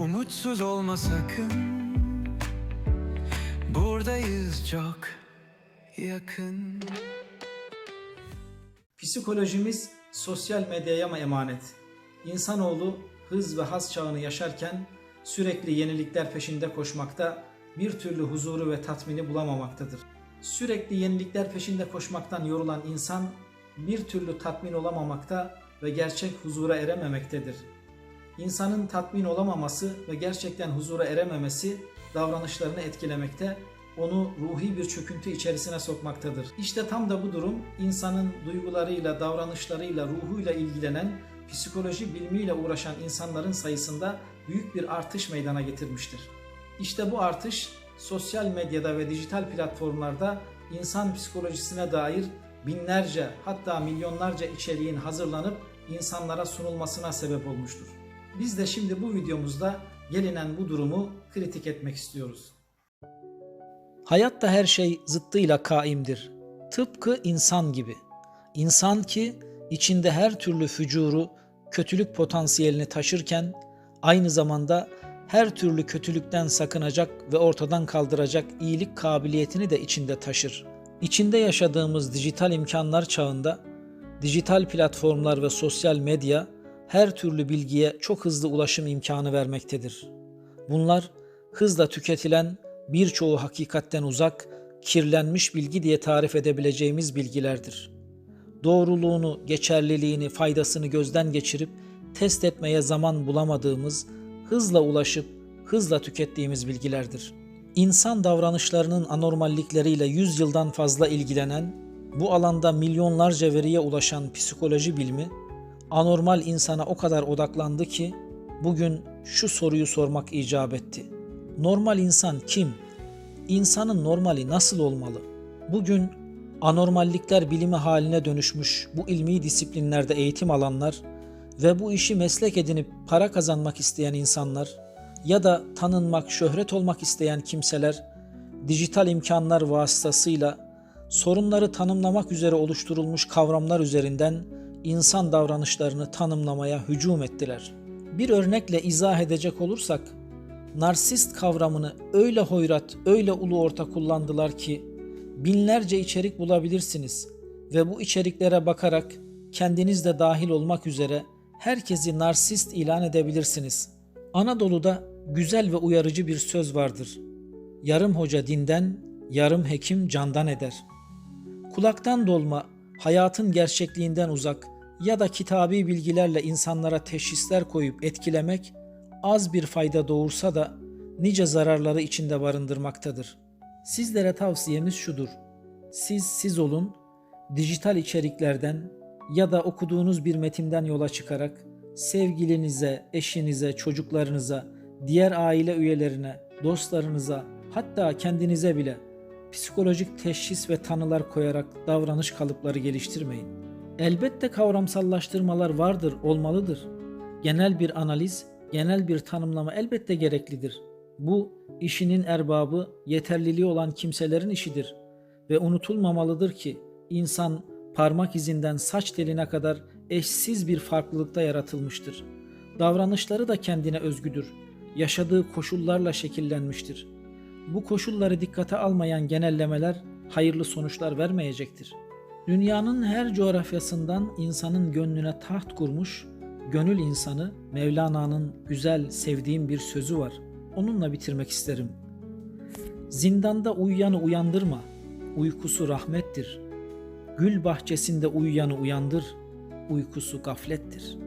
Umutsuz olma sakın Buradayız çok yakın Psikolojimiz sosyal medyaya emanet? İnsanoğlu hız ve haz çağını yaşarken sürekli yenilikler peşinde koşmakta, bir türlü huzuru ve tatmini bulamamaktadır. Sürekli yenilikler peşinde koşmaktan yorulan insan bir türlü tatmin olamamakta ve gerçek huzura erememektedir. İnsanın tatmin olamaması ve gerçekten huzura erememesi davranışlarını etkilemekte, onu ruhi bir çöküntü içerisine sokmaktadır. İşte tam da bu durum insanın duygularıyla, davranışlarıyla, ruhuyla ilgilenen, psikoloji bilimiyle uğraşan insanların sayısında büyük bir artış meydana getirmiştir. İşte bu artış sosyal medyada ve dijital platformlarda insan psikolojisine dair binlerce hatta milyonlarca içeriğin hazırlanıp insanlara sunulmasına sebep olmuştur. Biz de şimdi bu videomuzda gelinen bu durumu kritik etmek istiyoruz. Hayatta her şey zıttıyla kaimdir. Tıpkı insan gibi. İnsan ki içinde her türlü fücuru, kötülük potansiyelini taşırken aynı zamanda her türlü kötülükten sakınacak ve ortadan kaldıracak iyilik kabiliyetini de içinde taşır. İçinde yaşadığımız dijital imkanlar çağında dijital platformlar ve sosyal medya her türlü bilgiye çok hızlı ulaşım imkanı vermektedir. Bunlar hızla tüketilen birçoğu hakikatten uzak, kirlenmiş bilgi diye tarif edebileceğimiz bilgilerdir. Doğruluğunu, geçerliliğini, faydasını gözden geçirip test etmeye zaman bulamadığımız, hızla ulaşıp hızla tükettiğimiz bilgilerdir. İnsan davranışlarının anormallikleriyle 100 yıldan fazla ilgilenen, bu alanda milyonlarca veriye ulaşan psikoloji bilimi, anormal insana o kadar odaklandı ki bugün şu soruyu sormak icap etti. Normal insan kim? İnsanın normali nasıl olmalı? Bugün anormallikler bilimi haline dönüşmüş bu ilmi disiplinlerde eğitim alanlar ve bu işi meslek edinip para kazanmak isteyen insanlar ya da tanınmak, şöhret olmak isteyen kimseler dijital imkanlar vasıtasıyla sorunları tanımlamak üzere oluşturulmuş kavramlar üzerinden insan davranışlarını tanımlamaya hücum ettiler. Bir örnekle izah edecek olursak, narsist kavramını öyle hoyrat, öyle ulu orta kullandılar ki binlerce içerik bulabilirsiniz ve bu içeriklere bakarak kendiniz de dahil olmak üzere herkesi narsist ilan edebilirsiniz. Anadolu'da güzel ve uyarıcı bir söz vardır. Yarım hoca dinden, yarım hekim candan eder. Kulaktan dolma, hayatın gerçekliğinden uzak ya da kitabi bilgilerle insanlara teşhisler koyup etkilemek az bir fayda doğursa da nice zararları içinde barındırmaktadır. Sizlere tavsiyemiz şudur. Siz siz olun, dijital içeriklerden ya da okuduğunuz bir metinden yola çıkarak sevgilinize, eşinize, çocuklarınıza, diğer aile üyelerine, dostlarınıza, hatta kendinize bile psikolojik teşhis ve tanılar koyarak davranış kalıpları geliştirmeyin. Elbette kavramsallaştırmalar vardır, olmalıdır. Genel bir analiz, genel bir tanımlama elbette gereklidir. Bu işinin erbabı, yeterliliği olan kimselerin işidir ve unutulmamalıdır ki insan parmak izinden saç teline kadar eşsiz bir farklılıkta yaratılmıştır. Davranışları da kendine özgüdür. Yaşadığı koşullarla şekillenmiştir. Bu koşulları dikkate almayan genellemeler hayırlı sonuçlar vermeyecektir. Dünyanın her coğrafyasından insanın gönlüne taht kurmuş, gönül insanı Mevlana'nın güzel, sevdiğim bir sözü var. Onunla bitirmek isterim. Zindanda uyuyanı uyandırma, uykusu rahmettir. Gül bahçesinde uyuyanı uyandır, uykusu gaflettir.''